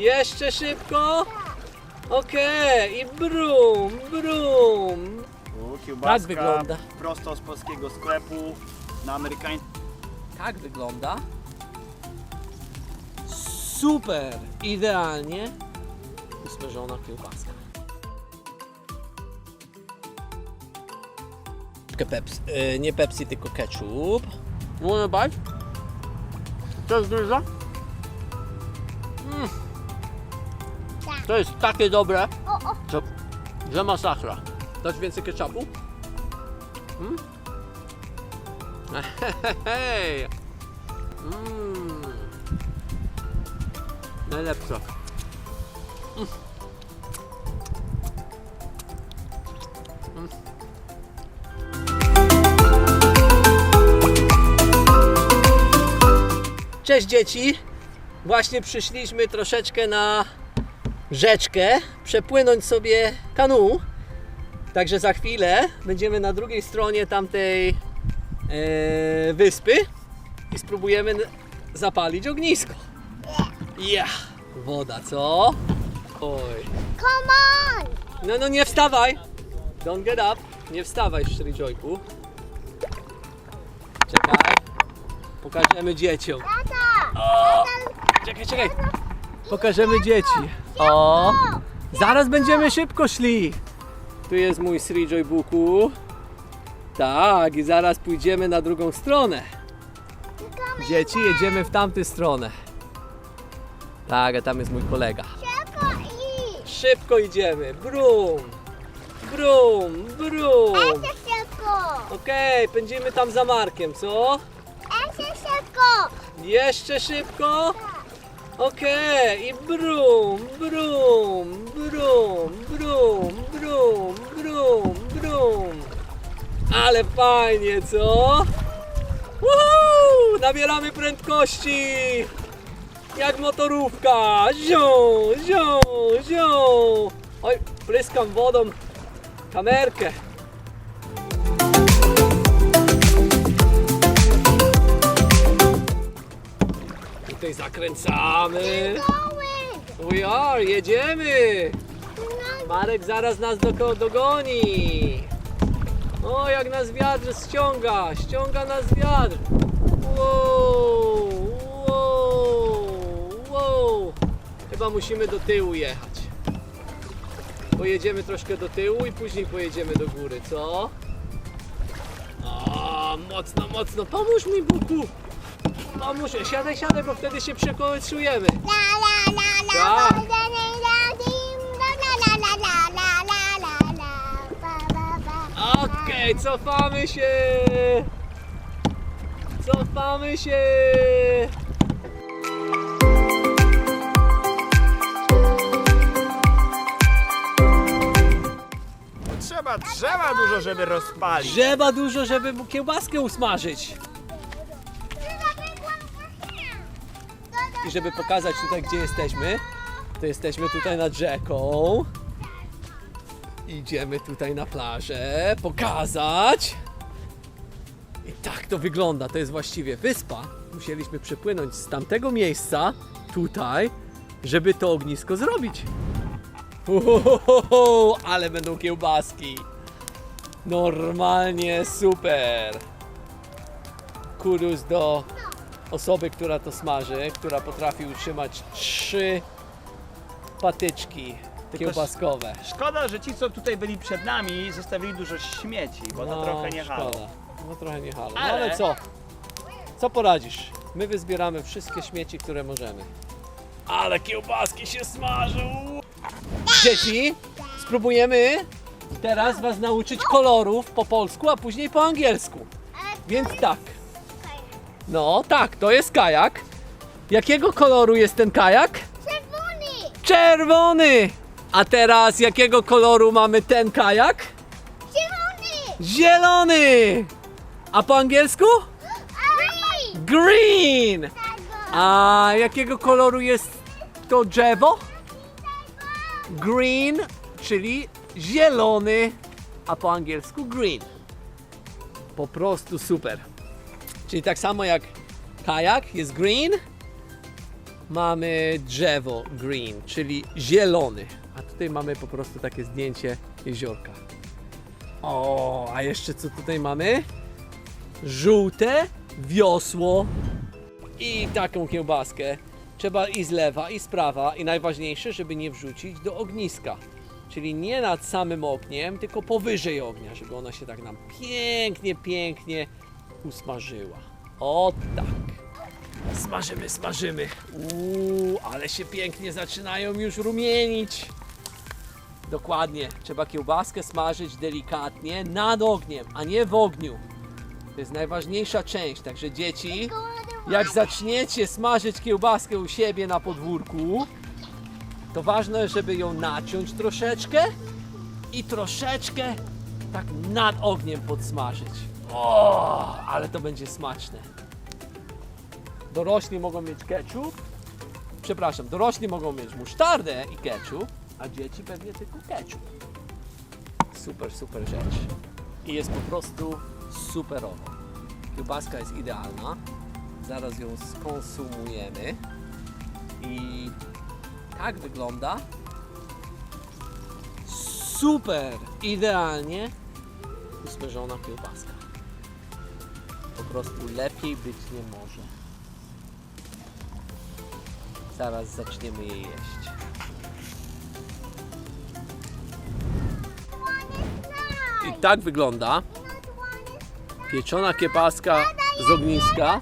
Jeszcze szybko. Okej, i brum, brum. U, kiełbaska Tak wygląda. prosto z polskiego sklepu na amerykańskim. Tak wygląda. Super, idealnie usmażona kiełbaska. Troszkę Pepsi, e, nie Pepsi, tylko ketchup. Wanna bite? To jest gryza? Mm. To jest takie dobre, że, że masakra. Dać więcej ketchupu? Mm? Hej! Mmm. Najlepsze. Mm. Mm. Cześć dzieci! Właśnie przyszliśmy troszeczkę na rzeczkę, przepłynąć sobie kanu. Także za chwilę będziemy na drugiej stronie tamtej e, wyspy i spróbujemy zapalić ognisko. Ja, woda, co? Oj. Come on! No, no nie wstawaj! Don't get up. Nie wstawaj, Szrydziojku. Czekaj. Pokażemy dzieciom. Tata! O! Czekaj, czekaj. Pokażemy dzieci. O! Zaraz będziemy szybko szli. Tu jest mój Srijoy Buku. Tak, i zaraz pójdziemy na drugą stronę. Dzieci, jedziemy w tamtą stronę. Tak, a tam jest mój kolega. Szybko idź! Szybko idziemy. Brum. Brum, brum. Jeszcze szybko! Okej, pędzimy tam za Markiem, co? Jeszcze szybko! Jeszcze szybko? Okej, i brum, brum, brum, brum, brum, brum, brum. Ale fajnie, co? Woohoo! Nabieramy prędkości! Jak motorówka! Zią, zią, zią! Oj, pryskam wodą kamerkę. Tutaj zakręcamy. We are, jedziemy! No, Marek zaraz nas doko- dogoni. O, jak nas wiatr ściąga, ściąga nas wiatr. Wow, wow, wow. Chyba musimy do tyłu jechać. Pojedziemy troszkę do tyłu i później pojedziemy do góry, co? O, mocno, mocno. Pomóż mi, Buku. Mamusiu, siadaj, siadaj, bo wtedy się przekołysujemy. Tak. Okej, cofamy się! Cofamy się! Trzeba drzewa dużo, żeby rozpalić. Drzewa dużo, żeby kiełbaskę usmażyć. I żeby pokazać tutaj, gdzie jesteśmy, to jesteśmy tutaj nad rzeką. Idziemy tutaj na plażę, pokazać. I tak to wygląda. To jest właściwie wyspa. Musieliśmy przepłynąć z tamtego miejsca tutaj, żeby to ognisko zrobić. Uhohoho, ale będą kiełbaski. Normalnie super. Kudos do osoby, która to smaży, która potrafi utrzymać trzy patyczki kiełbaskowe. Szkoda, że ci, co tutaj byli przed nami, zostawili dużo śmieci, bo to trochę nie halo. szkoda. No trochę nie halo. No Ale- ale co? Co poradzisz? My wyzbieramy wszystkie śmieci, które możemy. Ale kiełbaski się smażą! Dzieci, spróbujemy teraz Was nauczyć kolorów po polsku, a później po angielsku. Więc tak. No tak, to jest kajak. Jakiego koloru jest ten kajak? Czerwony! Czerwony! A teraz jakiego koloru mamy ten kajak? Zielony! Zielony! A po angielsku? Green! Green! A jakiego koloru jest to drzewo? Green, czyli zielony, a po angielsku green. Po prostu super. Czyli tak samo jak kajak jest green, mamy drzewo green, czyli zielony. A tutaj mamy po prostu takie zdjęcie jeziorka. O, a jeszcze co tutaj mamy? Żółte wiosło i taką kiełbaskę. Trzeba i z lewa, i z prawa, i najważniejsze, żeby nie wrzucić do ogniska. Czyli nie nad samym ogniem, tylko powyżej ognia, żeby ona się tak nam pięknie, pięknie usmażyła. O tak. Smażymy, smażymy. Uuu, ale się pięknie zaczynają już rumienić. Dokładnie. Trzeba kiełbaskę smażyć delikatnie nad ogniem, a nie w ogniu. To jest najważniejsza część. Także dzieci, jak zaczniecie smażyć kiełbaskę u siebie na podwórku, to ważne, żeby ją naciąć troszeczkę i troszeczkę tak nad ogniem podsmażyć. O, ale to będzie smaczne. Dorośli mogą mieć ketchup. Przepraszam, dorośli mogą mieć musztardę i ketchup, a dzieci pewnie tylko ketchup. Super, super rzecz. I jest po prostu superowo. Kiełbaska jest idealna. Zaraz ją skonsumujemy. I tak wygląda. Super! Idealnie usmażona kiełbaska. Po prostu lepiej być nie może. Zaraz zaczniemy je jeść. I tak wygląda pieczona kiełbaska z ogniska.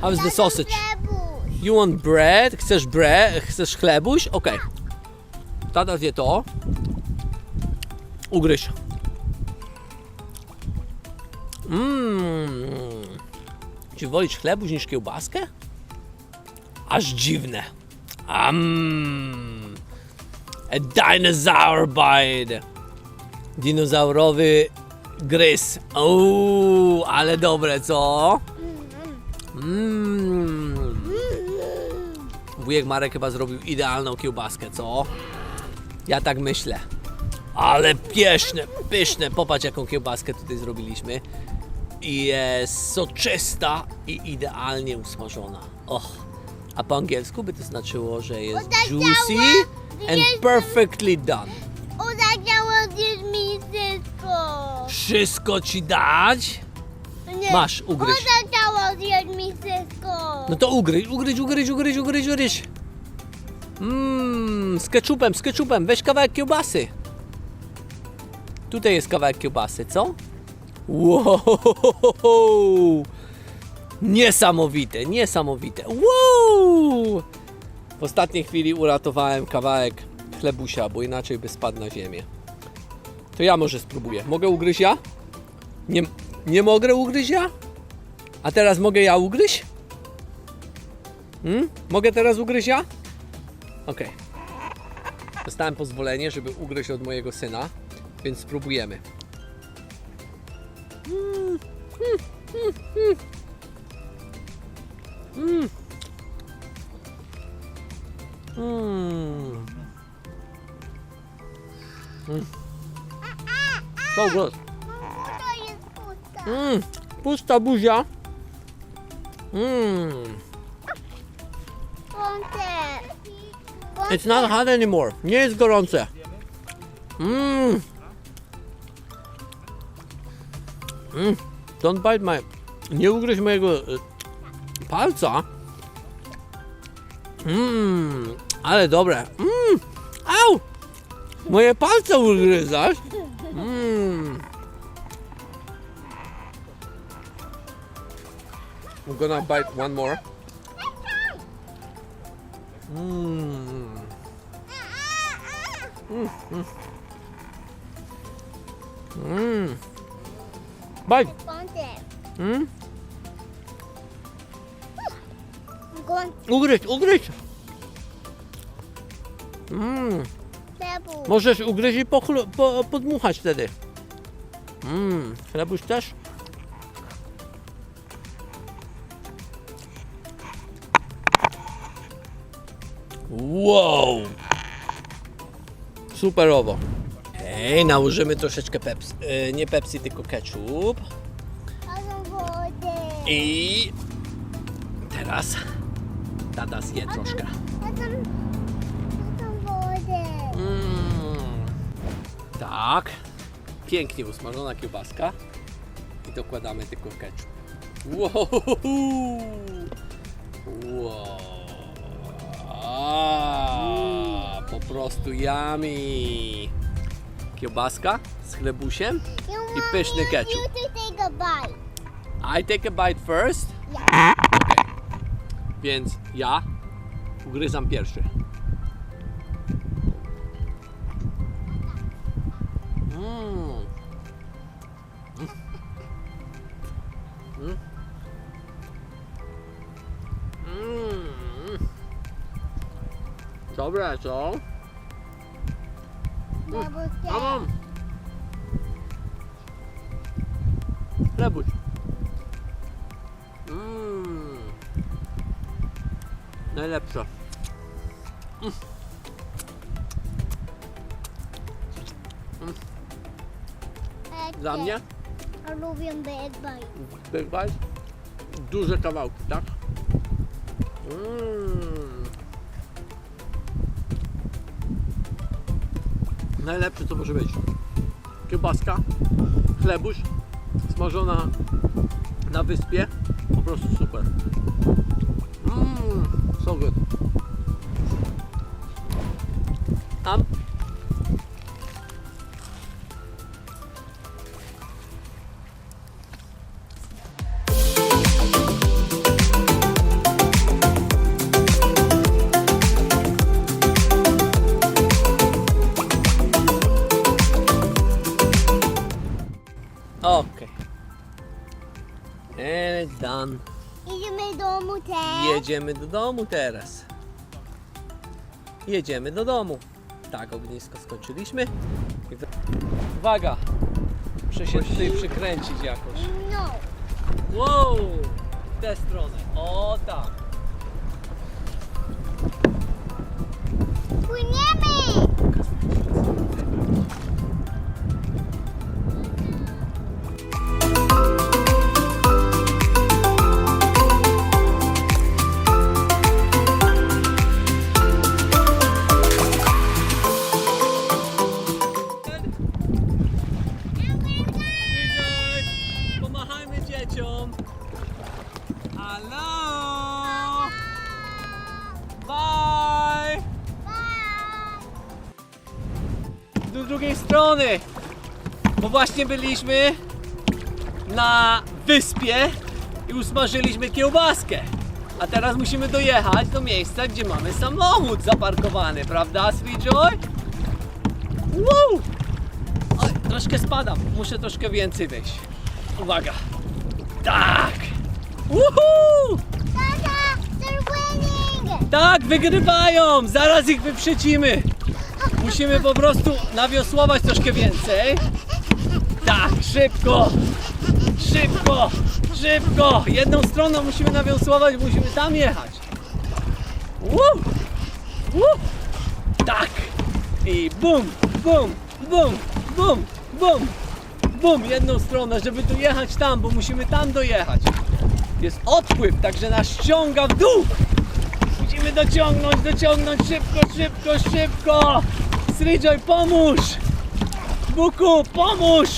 How's the sausage? You want bread? Chcesz bread? Chcesz chlebuś? Okej. Tata zje to. Ugryź. Czy wolisz niż kiełbaskę? Aż dziwne. Am. A dinosaur bite. Dinozaurowy gryz. Uuu, ale dobre, co? Mmm. Wujek Marek chyba zrobił idealną kiełbaskę, co? Ja tak myślę. Ale pyszne, pyszne. Popatrz jaką kiełbaskę tutaj zrobiliśmy. I Jest soczysta i idealnie usmażona. Och. A po angielsku by to znaczyło, że jest juicy and perfectly done. Zjeść mi wszystko. Wszystko ci dać? Masz, ugryź. Zjeść mi wszystko. No to ugryź, ugryź, ugryź, ugryź, ugryź, ugryź. Mmm, z ketchupem, z ketchupem. Weź kawałek kiełbasy. Tutaj jest kawałek kiełbasy, co? Wow! Niesamowite, niesamowite. Wow! W ostatniej chwili uratowałem kawałek chlebusia, bo inaczej by spadł na ziemię. To ja może spróbuję. Mogę ugryźć ja? Nie, nie mogę ugryźć ja? A teraz mogę ja ugryźć? Hmm? Mogę teraz ugryźć ja? Okej. Dostałem pozwolenie, żeby ugryźć od mojego syna, więc spróbujemy. Mm, mm, mm. So good. Mm. Pusta buzia. Mm. It's not hot anymore. Nie jest gorące. Mmm. Mm. Don't bite my... Nie ugryź mojego y, palca. Mmm. Ale dobre. Mmm. Au! Moje palce ugryzasz? Mmm. I'm gonna bite one more. Mmm. Mmm. Bite. Kątek. Mm? Kątek. Ugryź, ugryź. Trebusz. Możesz ugryźć i pochlu- po, podmuchać wtedy. Mmm. Chlebuś też? Wow! Superowo. Hej, nałożymy troszeczkę Pepsi, e, nie Pepsi, tylko ketchup. Wody. I teraz tata zje troszkę. Mm. Tak. Pięknie usmażona kiełbaska. I dokładamy tylko ketchup. Wow. Wow. Po prostu yummy. Kiełbaska z chlebusiem. I pyszny ketchup. You to take a bite. I take a bite first. Yeah. Więc ja ugryzam pierwszy. Mm. Mm. Mm. Dobre? Double A tap. mam. Chlebuś. Mmm. Najlepsze. Dla mnie lubię bad bite. Big Bite. Duże kawałki, tak? Mmm. Najlepsze co może być. Kiełbaska, chlebuś, smażona na wyspie. Po prostu super. Mmm, so good. Am? Okej. And it's done. Idziemy do domu też. Jedziemy do domu teraz. Jedziemy do domu. Tak, ognisko skończyliśmy. I Uwaga! Muszę się tutaj przykręcić jakoś. No. Wow! W tę stronę. O tak. Płyniemy. Bo właśnie byliśmy na wyspie i usmażyliśmy kiełbaskę. A teraz musimy dojechać do miejsca, gdzie mamy samochód zaparkowany, prawda, Sweet Joy? Woo! Oj, troszkę spadam. Muszę troszkę więcej wejść. Uwaga. Tak! Woohoo! Tata, they're winning. Tak, wygrywają! Zaraz ich wyprzedzimy. Musimy po prostu nawiosłować troszkę więcej. Tak, szybko! Szybko! Szybko! Jedną stroną musimy nawiosłować, musimy tam jechać. Woo! Woo! Tak! I bum, bum, bum, bum, bum, bum, jedną stronę, żeby dojechać tam, bo musimy tam dojechać. Jest odpływ, także nas ściąga w dół. Musimy dociągnąć, dociągnąć szybko, szybko, szybko. Srijoy, pomóż! Buku, pomóż!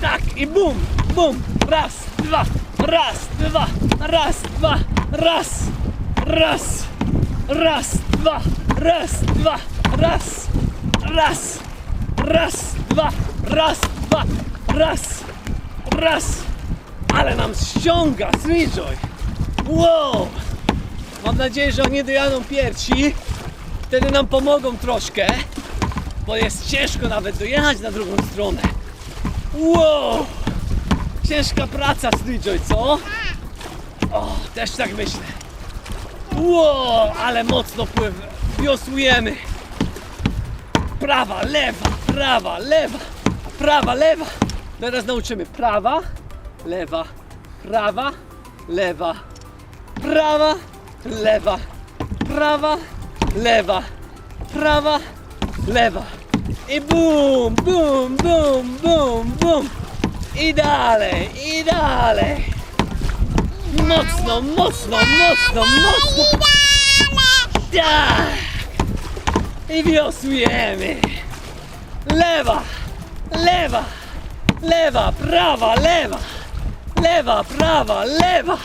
Tak i bum, bum, raz, dwa, raz, dwa, raz, dwa, raz, raz, raz, dwa, raz, dwa, raz, raz, raz, dwa, raz, dwa, raz, raz. Ale nam ściąga, Srijoy! Wow! Mam nadzieję, że oni dojadą pierwsi. Wtedy nam pomogą troszkę, bo jest ciężko nawet dojechać na drugą stronę. Wow! Ciężka praca, Srijoy, co? O, też tak myślę. Wow, ale mocno pływ wiosłujemy. Prawa, lewa, prawa, lewa, prawa, lewa. Teraz nauczymy prawa, lewa, prawa, lewa, prawa, lewa, prawa, lewa, prawa, lewa. I bum, bum, bum, bum, bum. I dalej, i dalej. Mocno, mocno, mocno, mocno. Tak! I wiosłujemy! Lewa! Lewa! Lewa, prawa, lewa! Lewa, prawa, lewa!